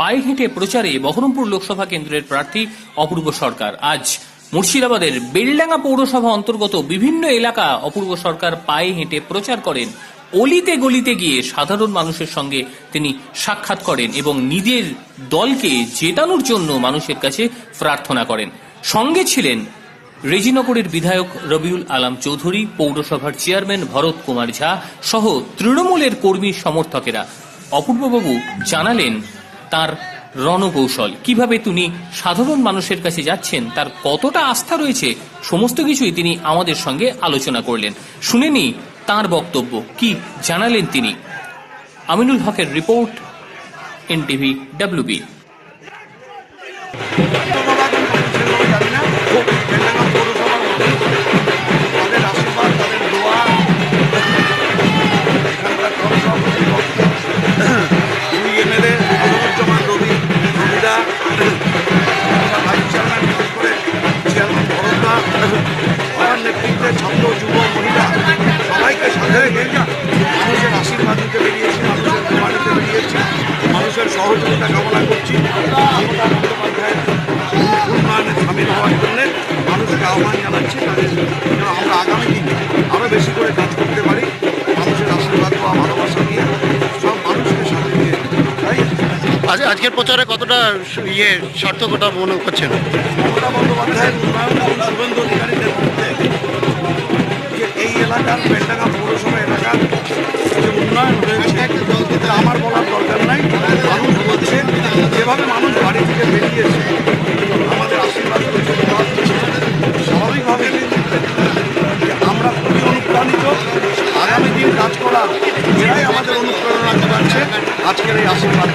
পায়ে হেঁটে প্রচারে বহরমপুর লোকসভা কেন্দ্রের প্রার্থী অপূর্ব সরকার। আজ মুর্শিদাবাদের বেলডাঙ্গা পৌরসভা অন্তর্গত বিভিন্ন এলাকা অপূর্ব সরকার পায়ে হেঁটে প্রচার করেন। অলিতে গলিতে গিয়ে সাধারণ মানুষের সঙ্গে তিনি সাক্ষাৎ করেন এবং নিজের দলকে জেতানোর জন্য মানুষের কাছে প্রার্থনা করেন। সঙ্গে ছিলেন রেজিনগরের বিধায়ক রবিউল আলাম চৌধুরী, পৌরসভার চেয়ারম্যান ভরত কুমার ঝা সহ তৃণমূলের কর্মী সমর্থকেরা। অপূর্ববাবু জানালেন তার রণকৌশল। কীভাবে তিনি সাধারণ মানুষের কাছে যাচ্ছেন, তার কতটা আস্থা রয়েছে, সমস্ত কিছুই তিনি আমাদের সঙ্গে আলোচনা করলেন। শুনেনি তার বক্তব্য, কি জানালেন তিনি? আমিনুল হকের রিপোর্ট, এনটিভি, ডাব্লিউবি। সবাইকে মানুষের আশীর্বাদ মানুষকে আহ্বান তাদের আমরা আগামী দিনে বেশি করে কাজ করতে পারি মানুষের আশীর্বাদ বা ভালোবাসা নিয়ে সব মানুষকে তাই আজ আজকের প্রচারে কতটা ইয়ে সার্থকতা মনে করছেন? বন্দ্যোপাধ্যায়ের শুভেন্দু যে এই এলাকার বেলডাঙ্গা পৌরসভা এলাকার যে উন্নয়ন হয়েছে এটা আমার বলার দরকার নাই। মানুষ বলছে যেভাবে মানুষ বাড়ি থেকে বেরিয়েছে আমাদের আশীর্বাদ করেছে স্বাভাবিকভাবে আমরা খুবই অনুপ্রাণিত। আগামী দিন কাজ করার এরাই আমাদের অনুপ্রেরণা যোগাচ্ছে আজকের এই আশীর্বাদ।